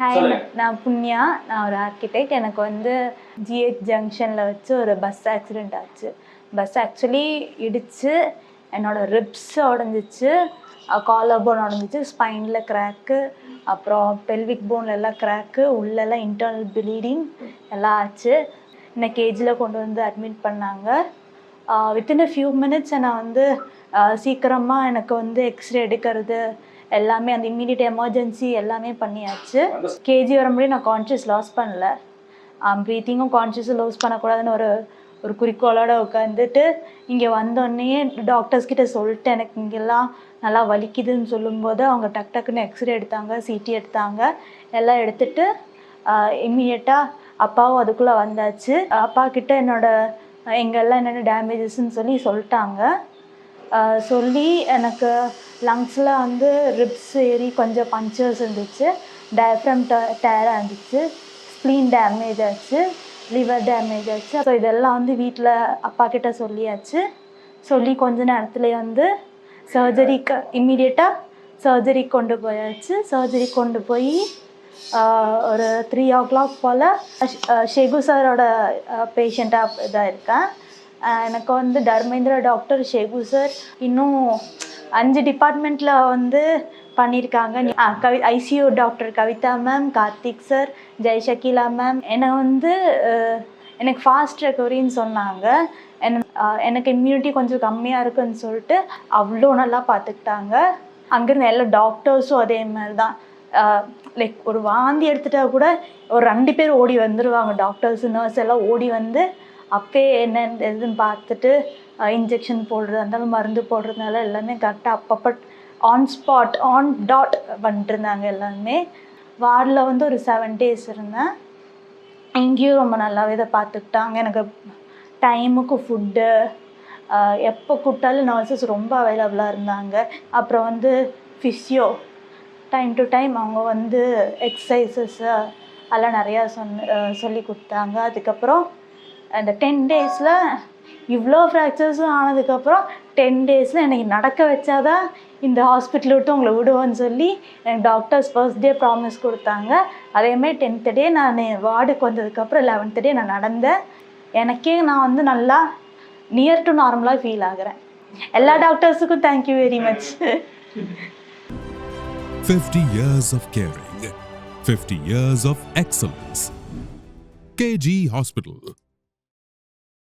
Hi. நான் புண்ணியா? நான் ஒரு ஆர்கிடெக்ட் எனக்கு வந்து ஜிஹெச் ஜங்ஷனில் வச்சு ஒரு பஸ் ஆக்சிடெண்ட் ஆச்சு. பஸ் ஆக்சுவலி இடித்து என்னோட ரிப்ஸ் உடஞ்சிச்சு காலர் போன் உடஞ்சிச்சு ஸ்பைனில் கிராக்கு அப்புறம் பெல்விக் போன்ல எல்லாம் கிராக்கு உள்ளெல்லாம் இன்டர்னல் ப்ளீடிங் எல்லாம் ஆச்சு. என்னை கேஜியில் கொண்டு வந்து அட்மிட் பண்ணாங்க. வித்தின் அ ஃபியூ மினிட்ஸ் நான் வந்து சீக்கிரமாக எனக்கு வந்து எக்ஸ்ரே எடுக்கிறது எல்லாமே அந்த இம்மீடியட் எமர்ஜென்சி எல்லாமே பண்ணியாச்சு. கேஜி வர முடியும் நான் கான்ஷியஸ் லாஸ் பண்ணல. ப்ரீத்திங்கும் கான்ஷியஸ் லாஸ் பண்ணக்கூடாதுன்னு ஒரு ஒரு குறிக்கோளோட உட்காந்துட்டு இங்கே வந்தோடனே டாக்டர்ஸ் கிட்ட சொல்லிட்டு எனக்கு இங்கெல்லாம் நல்லா வலிக்குதுன்னு சொல்லும்போது அவங்க டக் டக்குன்னு எக்ஸ்ரே எடுத்தாங்க சிடி எடுத்தாங்க. எல்லாம் எடுத்துட்டு இம்மிடியட்டாக அப்பாவும் அதுக்குள்ளே வந்தாச்சு. அப்பா கிட்ட என்னோட எங்கெல்லாம் என்னென்ன டேமேஜஸ்ன்னு சொல்லி சொல்லிட்டாங்க. சொல்லி எனக்கு லங்ஸில் வந்து ரிப்ஸ் ஏறி கொஞ்சம் பஞ்சர்ஸ் இருந்துச்சு. டயஃப்ரம் டயராக இருந்துச்சு ஸ்ப்ளீன் டேமேஜ் ஆச்சு. லிவர் டேமேஜ் ஆச்சு. ஸோ இதெல்லாம் வந்து வீட்டில் அப்பா கிட்ட சொல்லியாச்சு. சொல்லி கொஞ்ச நேரத்துலேயே வந்து சர்ஜரிக்கு இம்மிடியட்டாக சர்ஜரி கொண்டு போயாச்சு. சர்ஜரி கொண்டு போய் ஒரு த்ரீ ஓ கிளாக் போல் ஷெகு சாரோட பேஷண்ட்டாக இதாக இருக்கேன். எனக்கு வந்து தர்மேந்திர டாக்டர் ஷெகு சார் இன்னும் அஞ்சு டிபார்ட்மெண்ட்டில் வந்து பண்ணியிருக்காங்க ஆ, கவி ICU doctor Kavitha ma'am Karthik sir Jaishakila ma'am என்னை வந்து எனக்கு ஃபாஸ்ட் ரெக்கவரின்னு சொன்னாங்க. என்ன எனக்கு இம்யூனிட்டி கொஞ்சம் கம்மியாக இருக்குன்னு சொல்லிட்டு அவ்வளோ நல்லா பார்த்துக்கிட்டாங்க அங்கேருந்து எல்லா டாக்டர்ஸும் அதே மாதிரி தான் லைக் ஒரு வாந்தி எடுத்துட்டா கூட ஒரு ரெண்டு பேர் ஓடி வந்துடுவாங்க டாக்டர்ஸ் நர்ஸ் எல்லாம் ஓடி வந்து அப்பயே என்ன எதுன்னு பார்த்துட்டு இன்ஜெக்ஷன் போடுறதா இருந்தாலும் மருந்து போடுறதுனால எல்லாமே கரெக்டாக அப்பப்போ ஆன் ஸ்பாட் ஆன் டாட் பண்ணிட்டுருந்தாங்க எல்லாமே வார்டில் வந்து ஒரு செவன் டேஸ் இருந்தேன். இங்கேயும் ரொம்ப நல்லாவே இதை பார்த்துக்கிட்டாங்க. எனக்கு டைமுக்கு ஃபுட்டு எப்போ கூப்பிட்டாலும் நர்சஸ் ரொம்ப அவைலபிளாக இருந்தாங்க. அப்புறம் வந்து ஃபிசியோ டைம் டு டைம் அவங்க வந்து எக்ஸசைசஸ்ஸு அதெல்லாம் நிறையா சொன்ன சொல்லி கொடுத்தாங்க. அதுக்கப்புறம் அந்த டென் டேஸில் இவ்வளோ ஃப்ராக்சர்ஸும் ஆனதுக்கப்புறம் டென் டேஸில் எனக்கு நடக்க வச்சாதான் இந்த ஹாஸ்பிட்டல் விட்டு உங்களை விடுவோன்னு சொல்லி எனக்கு டாக்டர்ஸ் ஃபர்ஸ்ட் டே ப்ராமிஸ் கொடுத்தாங்க. அதேமாதிரி டென்த்து டே நான் வார்டுக்கு வந்ததுக்கப்புறம் லெவன்த்து டே நான் நடந்தேன். எனக்கே நான் வந்து நல்லா நியர் டு நார்மலாக ஃபீல் ஆகுறேன். எல்லா டாக்டர்ஸுக்கும் thank you very much 50 years of caring, 50 years of excellence. KG Hospital,